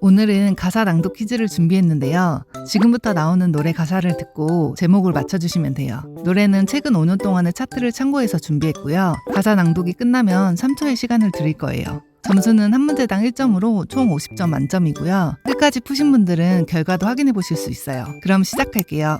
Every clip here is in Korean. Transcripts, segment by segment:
오늘은 가사 낭독 퀴즈를 준비했는데요. 지금부터 나오는 노래 가사를 듣고 제목을 맞춰주시면 돼요. 노래는 최근 5년 동안의 차트를 참고해서 준비했고요. 가사 낭독이 끝나면 3초의 시간을 드릴 거예요. 점수는 한 문제당 1점으로 총 50점 만점이고요. 끝까지 푸신 분들은 결과도 확인해 보실 수 있어요. 그럼 시작할게요.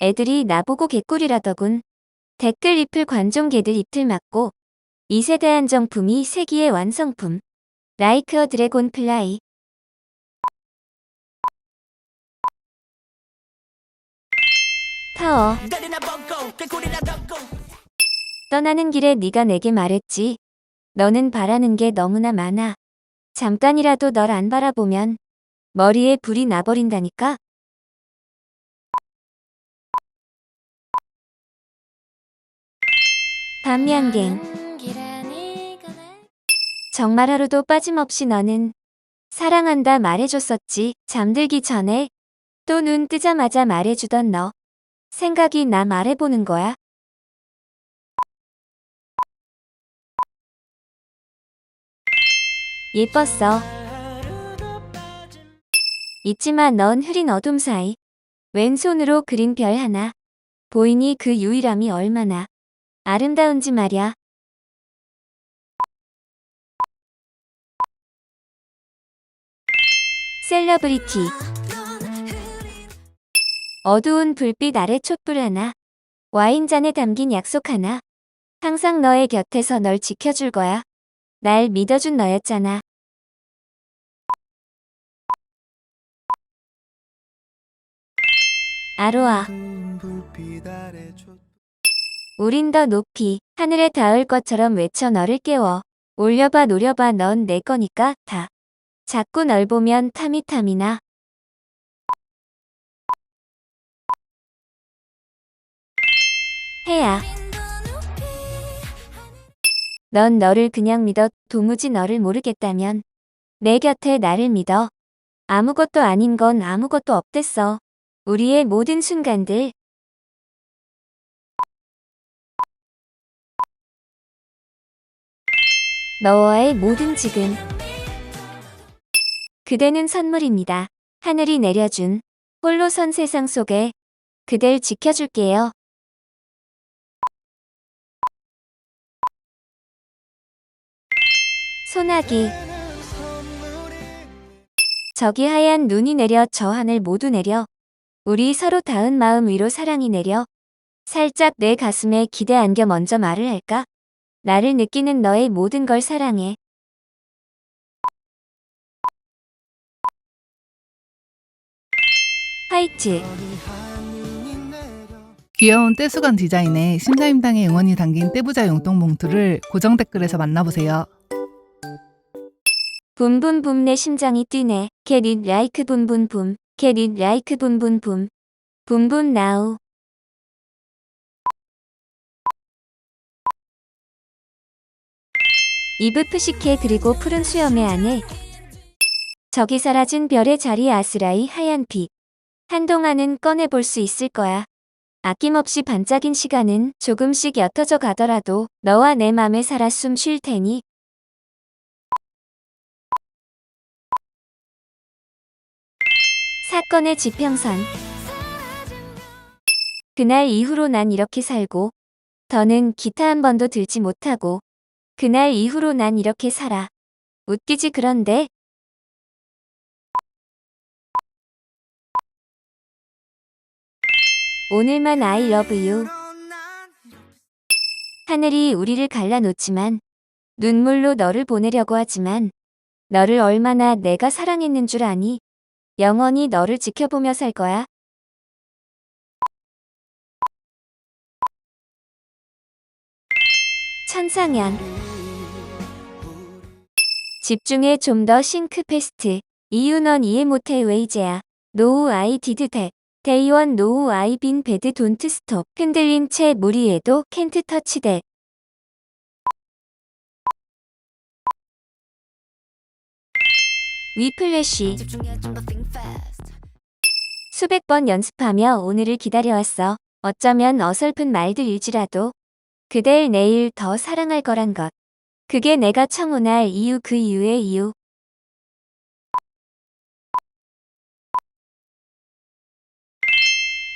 애들이 나보고 개꿀이라더군. 댓글 잎을 관종 개들 잎틀 맞고 2세대 한정품이 세기의 완성품. 라이크 어 드래곤 플라이. 타워. 떠나는 길에 네가 내게 말했지. 너는 바라는 게 너무나 많아. 잠깐이라도 널 안 바라보면 머리에 불이 나버린다니까. 밤양갱. 정말 하루도 빠짐없이 너는 사랑한다 말해줬었지. 잠들기 전에 또 눈 뜨자마자 말해주던 너. 생각이 나 말해보는 거야. 예뻤어. 있지만 넌 흐린 어둠 사이 왼손으로 그린 별 하나. 보이니 그 유일함이 얼마나 아름다운지 말야. 셀러브리티 어두운 불빛 아래 촛불 하나 와인잔에 담긴 약속 하나 항상 너의 곁에서 널 지켜줄 거야. 날 믿어준 너였잖아. 아로아 우린 더 높이 하늘에 닿을 것처럼 외쳐 너를 깨워 올려봐 노려봐 넌 내 거니까 다 자꾸 널 보면 타미타미나 해야. 넌 너를 그냥 믿어. 도무지 너를 모르겠다면 내 곁에 나를 믿어. 아무것도 아닌 건 아무것도 없댔어. 우리의 모든 순간들. 너와의 모든 지금. 그대는 선물입니다. 하늘이 내려준 홀로 선 세상 속에 그댈 지켜줄게요. 소나기 저기 하얀 눈이 내려 저 하늘 모두 내려 우리 서로 닿은 마음 위로 사랑이 내려 살짝 내 가슴에 기대 안겨 먼저 말을 할까? 나를 느끼는 너의 모든 걸 사랑해. 화이트 귀여운 떼수건 디자인에 심사임당의 응원이 담긴 떼부자 용돈 봉투를 고정 댓글에서 만나보세요. 붐붐붐 내 심장이 뛰네. Get it like 붐붐붐. Get it like 붐붐붐. 붐붐 나우. 이브 푸시케 그리고 푸른 수염의 안에 저기 사라진 별의 자리 아스라이 하얀 빛. 한동안은 꺼내볼 수 있을 거야. 아낌없이 반짝인 시간은 조금씩 옅어져 가더라도 너와 내 맘에 살아 숨 쉴 테니 사건의 지평선. 그날 이후로 난 이렇게 살고, 더는 기타 한 번도 들지 못하고, 그날 이후로 난 이렇게 살아. 웃기지 그런데, 오늘만 I love you. 하늘이 우리를 갈라놓지만, 눈물로 너를 보내려고 하지만, 너를 얼마나 내가 사랑했는 줄 아니? 영원히 너를 지켜보며 살 거야. 천상연 집중해 좀 더 싱크페스트. 이유 넌 이해 못해 왜 이제야. 노우 아이 디드 대 데이원 노우 아이 빈 베드 돈트 스톱. 흔들린 채 무리해도 캔트 터치 대 위플래시 수백 번 연습하며 오늘을 기다려왔어. 어쩌면 어설픈 말들일지라도 그댈 내일 더 사랑할 거란 것. 그게 내가 청혼할 이유 그 이유의 이유.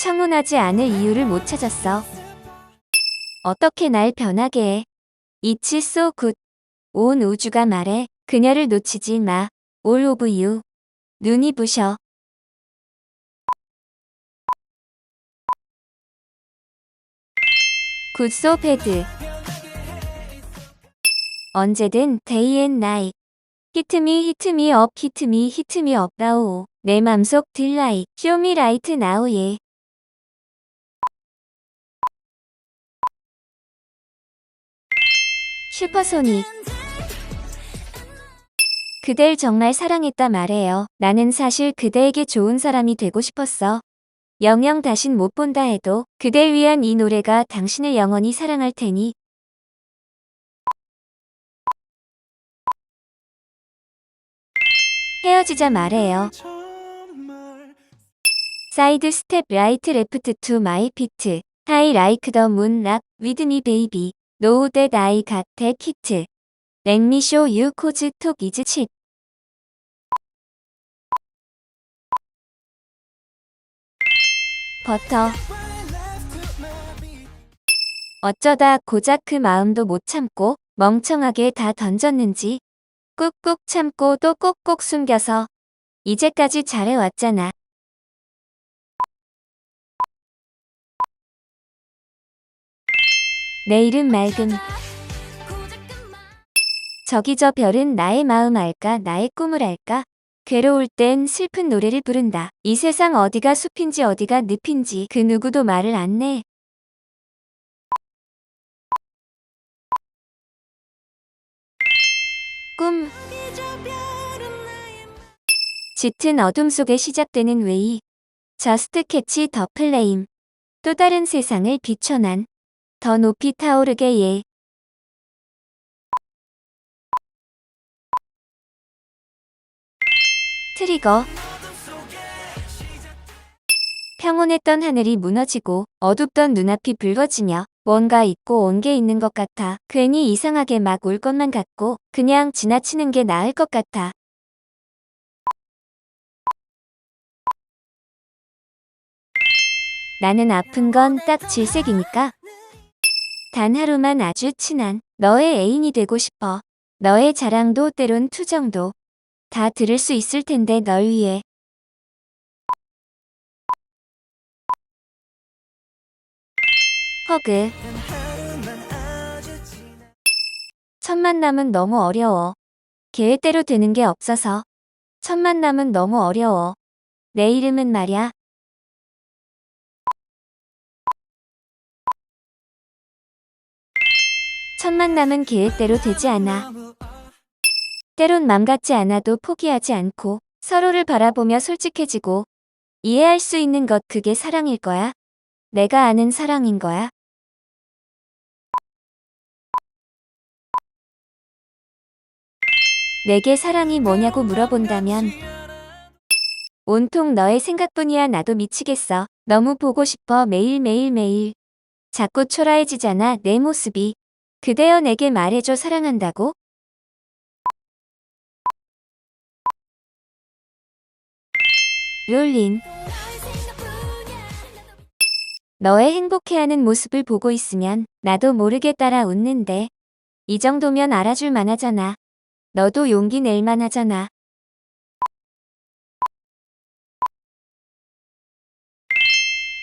청혼하지 않을 이유를 못 찾았어. 어떻게 날 변하게 해. It's so good. 온 우주가 말해. 그녀를 놓치지 마. All of you. 눈이 부셔. So bad. 언제든 me, hit me up, hit me, hit me up now. 내 맘속 딜라이. Show me right now, 예. 슈퍼소닉. 그댈 정말 사랑했다 말해요. 나는 사실 그대에게 좋은 사람이 되고 싶었어. 영영 다신 못 본다 해도 그댈 위한 이 노래가 당신을 영원히 사랑할 테니. 헤어지자 말해요. 사이드 스텝 라이트 레프트 투 마이 피트. 하이 라이크 더 문락 위드 미 베이비. 노우 댓 아이 갓 댓 히트. 랭미 쇼 유 코즈 톡 이즈 칩. 버터. 어쩌다 고작 그 마음도 못 참고 멍청하게 다 던졌는지 꾹꾹 참고 또 꼭꼭 숨겨서 이제까지 잘해왔잖아. 내일은 맑음. 저기 저 별은 나의 마음 알까 나의 꿈을 알까 괴로울 땐 슬픈 노래를 부른다. 이 세상 어디가 숲인지 어디가 늪인지 그 누구도 말을 안 내. 꿈. 짙은 어둠 속에 시작되는 웨이. 저스트 캐치 더 플레임 또 다른 세상을 비춰난. 더 높이 타오르게 예 트리거 평온했던 하늘이 무너지고 어둡던 눈앞이 붉어지며 뭔가 잊고 온 게 있는 것 같아. 괜히 이상하게 막울 것만 같고 그냥 지나치는 게 나을 것 같아. 나는 아픈 건 딱 질색이니까. 단 하루만 아주 친한 너의 애인이 되고 싶어. 너의 자랑도 때론 투정도 다 들을 수 있을 텐데 널 위해. 허그. 첫 만남은 너무 어려워. 계획대로 되는 게 없어서. 첫 만남은 너무 어려워. 내 이름은 말야. 첫 만남은 계획대로 되지 않아. 때론 맘 같지 않아도 포기하지 않고 서로를 바라보며 솔직해지고 이해할 수 있는 것 그게 사랑일 거야. 내가 아는 사랑인 거야. 내게 사랑이 뭐냐고 물어본다면 온통 너의 생각뿐이야 나도 미치겠어. 너무 보고 싶어 매일매일매일. 자꾸 초라해지잖아 내 모습이. 그대여 내게 말해줘 사랑한다고? 롤린 너의 행복해하는 모습을 보고 있으면 나도 모르게 따라 웃는데 이 정도면 알아줄 만하잖아. 너도 용기 낼 만하잖아.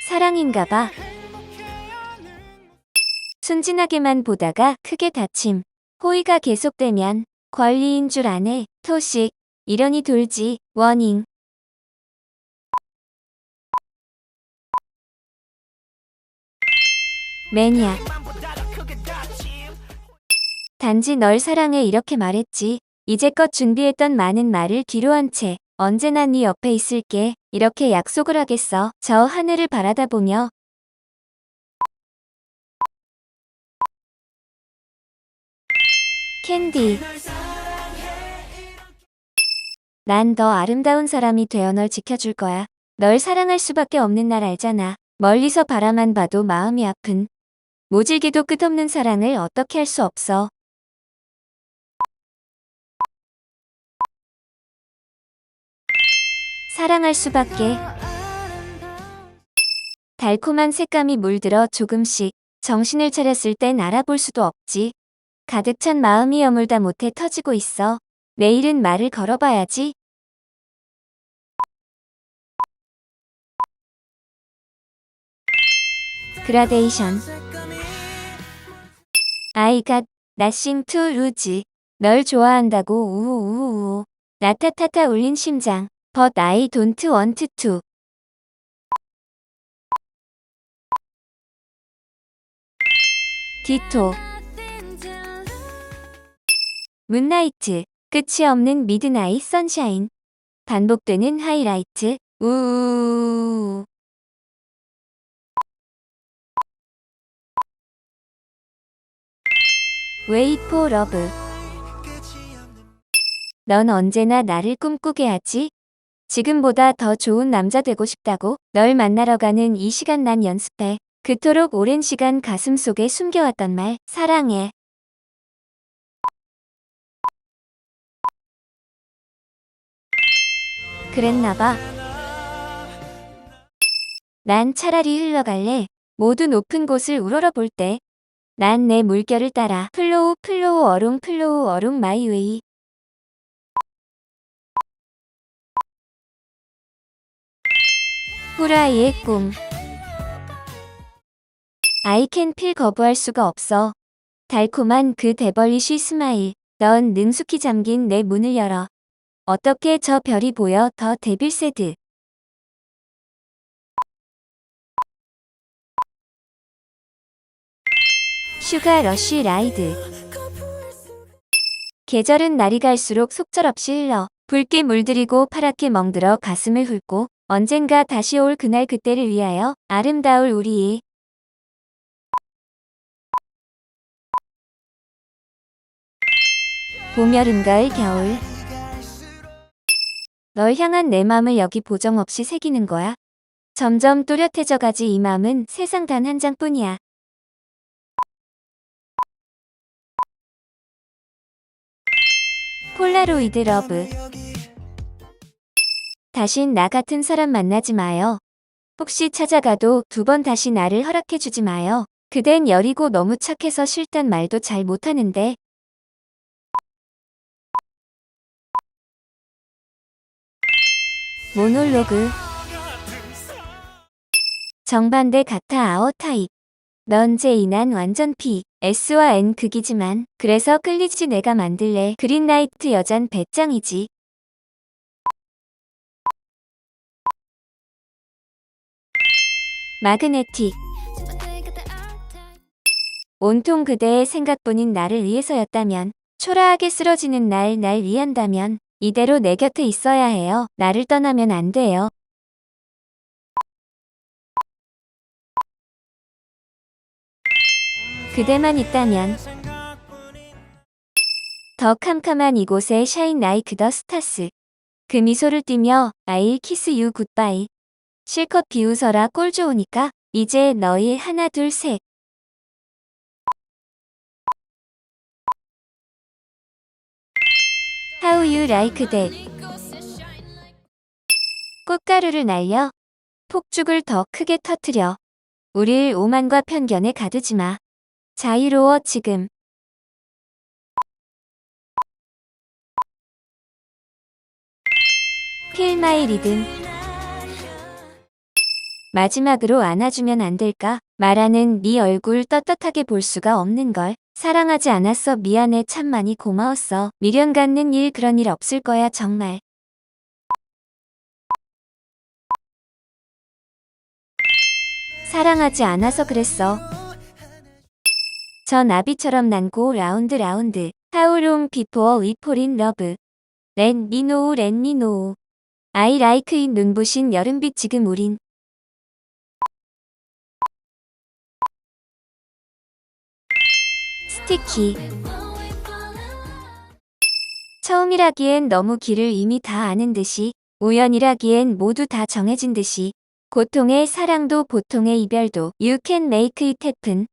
사랑인가 봐. 순진하게만 보다가 크게 다침. 호의가 계속되면 권리인 줄 아네. 토식. 이련이 돌지. 워닝. 매니아. 단지 널 사랑해 이렇게 말했지. 이제껏 준비했던 많은 말을 뒤로 한 채 언제나 네 옆에 있을게. 이렇게 약속을 하겠어. 저 하늘을 바라다 보며 캔디. 난 더 아름다운 사람이 되어 널 지켜줄 거야. 널 사랑할 수밖에 없는 날 알잖아. 멀리서 바라만 봐도 마음이 아픈. 모질게도 끝없는 사랑을 어떻게 할 수 없어. 사랑할 수밖에. 달콤한 색감이 물들어 조금씩 정신을 차렸을 땐 알아볼 수도 없지. 가득 찬 마음이 여물다 못해 터지고 있어. 내일은 말을 걸어봐야지. 그라데이션 I got nothing to lose. 널 좋아한다고 우우우우. 나타타타 울린 심장. But I don't want to. 디토 문나이트 끝이 없는 미드나잇 선샤인 반복되는 하이라이트 우우 웨이 포 러브 넌 언제나 나를 꿈꾸게 하지? 지금보다 더 좋은 남자 되고 싶다고 널 만나러 가는 이 시간 난 연습해 그토록 오랜 시간 가슴 속에 숨겨왔던 말 사랑해. 그랬나봐. 난 차라리 흘러갈래. 모두 높은 곳을 우러러 볼 때 난 내 물결을 따라 플로우 플로우 어룽 플로우 어룽 마이웨이 후라이의 꿈 아이캔필 거부할 수가 없어. 달콤한 그 데벌리쉬 스마일. 넌 능숙히 잠긴 내 문을 열어. 어떻게 저 별이 보여 더 데빌 세드. 슈가 러쉬 라이드. 계절은 날이 갈수록 속절없이 흘러 붉게 물들이고 파랗게 멍들어 가슴을 훑고 언젠가 다시 올 그날 그때를 위하여 아름다울 우리의 봄, 여름, 가을, 겨울. 널 향한 내 맘을 여기 보정 없이 새기는 거야. 점점 또렷해져 가지 이 맘은 세상 단 한 장뿐이야. 폴라로이드 러브. 다신 나 같은 사람 만나지 마요. 혹시 찾아가도 두 번 다시 나를 허락해주지 마요. 그댄 여리고 너무 착해서 싫단 말도 잘 못하는데. 모놀로그 정반대 같아 아워 타입 넌 제이 난 완전 P S와 N 극이지만 그래서 끌리지 내가 만들래 그린라이트 여잔 배짱이지 마그네틱 온통 그대의 생각뿐인 나를 위해서였다면 초라하게 쓰러지는 날 날 위한다면 이대로 내 곁에 있어야 해요. 나를 떠나면 안 돼요. 그대만 있다면 더 캄캄한 이곳에 샤인 라이크 더 스타스. 그 미소를 띠며 I'll kiss you goodbye. 실컷 비웃어라 꼴 좋으니까. 이제 너희 하나 둘 셋. How you like that? 꽃가루를 날려. 폭죽을 더 크게 터트려. 우릴 오만과 편견에 가두지 마 자유로워 지금 필마이 리듬 마지막으로 안아주면 안 될까? 말하는 네 얼굴 떳떳하게 볼 수가 없는 걸. 사랑하지 않았어 미안해 참 많이 고마웠어. 미련 갖는 일 그런 일 없을 거야 정말. 사랑하지 않아서 그랬어. 저 나비처럼 난고 라운드 라운드. 하우롱 비포어 위폴인 러브. 렌 미노우 렌 미노우. 아이 라이크 인 눈부신 여름빛 지금 우린 스티키 처음이라기엔 너무 길을 이미 다 아는 듯이 우연이라기엔 모두 다 정해진 듯이 고통의 사랑도 보통의 이별도 You can make it happen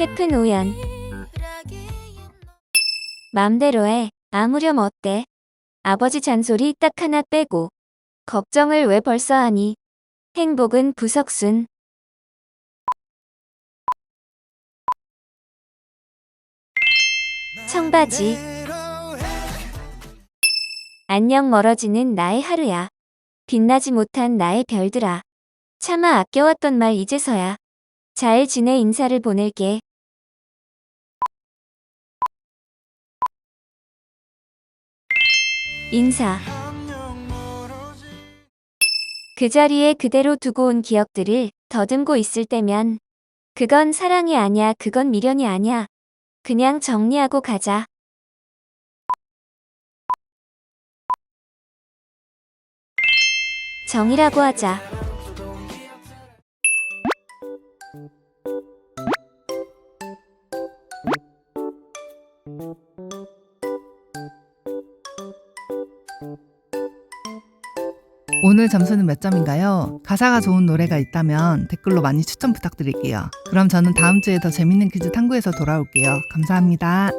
해픈 우연 맘대로 해 아무렴 어때 아버지 잔소리 딱 하나 빼고. 걱정을 왜 벌써 하니? 행복은 부석순. 청바지. 안녕 멀어지는 나의 하루야. 빛나지 못한 나의 별들아. 차마 아껴왔던 말 이제서야. 잘 지내 인사를 보낼게. 인사. 그 자리에 그대로 두고 온 기억들을 더듬고 있을 때면 그건 사랑이 아니야, 그건 미련이 아니야. 그냥 정리하고 가자. 정이라고 하자. 오늘 점수는 몇 점인가요? 가사가 좋은 노래가 있다면 댓글로 많이 추천 부탁드릴게요. 그럼 저는 다음 주에 더 재밌는 퀴즈 탐구해서 돌아올게요. 감사합니다.